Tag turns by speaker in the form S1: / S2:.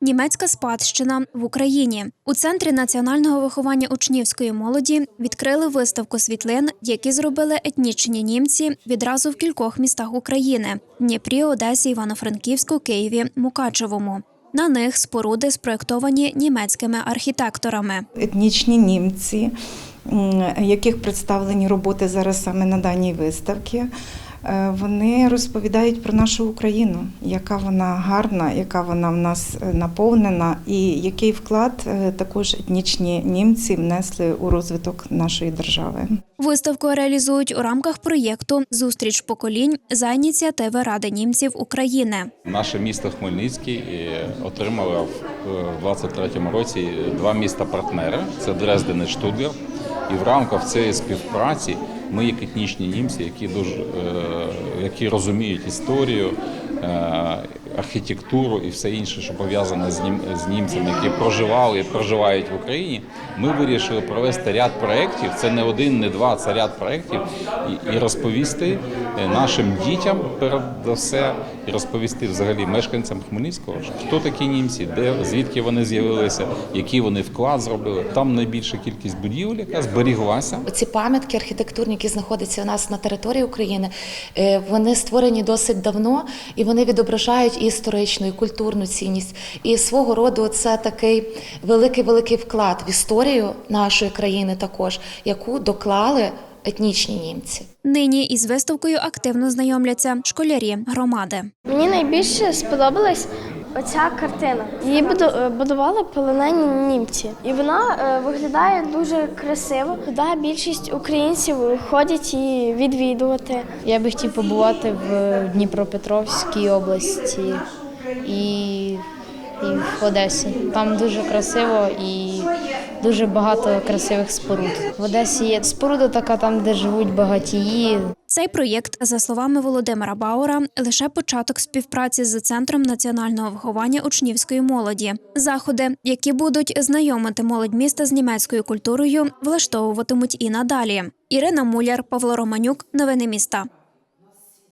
S1: Німецька спадщина в Україні у центрі національного виховання учнівської молоді відкрили виставку світлин, які зробили етнічні німці відразу в кількох містах України: Дніпрі, Одесі, Івано-Франківську, Києві, Мукачевому. На них споруди спроектовані німецькими архітекторами.
S2: етнічні німці, яких представлені роботи зараз саме на даній виставці. Е, Вони розповідають про нашу Україну, яка вона гарна, яка вона в нас е, наповнена, і який вклад е, також етнічні німці внесли у розвиток нашої держави.
S1: Виставку реалізують у рамках проєкту Зустріч поколінь за ініціативи Ради німців України.
S3: Наше місто Хмельницький отримало в 23-му році два міста-партнери це Дрезден і Штутгарт. І в рамках цієї співпраці ми, як етнічні німці, які дуже е, які розуміють історію, е, архітектуру і все інше, що пов'язане з нім з німцями, які проживали і проживають в Україні. Ми вирішили провести ряд проєктів. Це не один, не два, це ряд проєктів, і, і розповісти е, нашим дітям перед все, і розповісти взагалі мешканцям Хмельницького, хто такі німці, де звідки вони з'явилися, який вони вклад зробили. Там найбільша кількість будівель, яка зберіглася.
S4: Ці пам'ятки архітектурні, які знаходяться у нас на території України, е, вони створені досить давно і вони відображають і історичну, і культурну цінність. І свого роду це такий великий великий вклад в історію нашої країни, також яку доклали етнічні німці.
S1: Нині із виставкою активно знайомляться школярі громади.
S5: Мені найбільше сподобалась оця картина. Її е, будували полонені німці, і вона е, виглядає дуже красиво. Туди більшість українців ходять її відвідувати.
S6: Я би хотів побувати в Дніпропетровській області і, і в Одесі. Там дуже красиво і дуже багато красивих споруд. В Одесі є споруда така, там, де живуть багатії,
S1: Цей проєкт, за словами Володимира Баура, лише початок співпраці з центром національного виховання учнівської молоді. Заходи, які будуть знайомити молодь міста з німецькою культурою, влаштовуватимуть і надалі. Ірина Муляр, Павло Романюк, новини міста.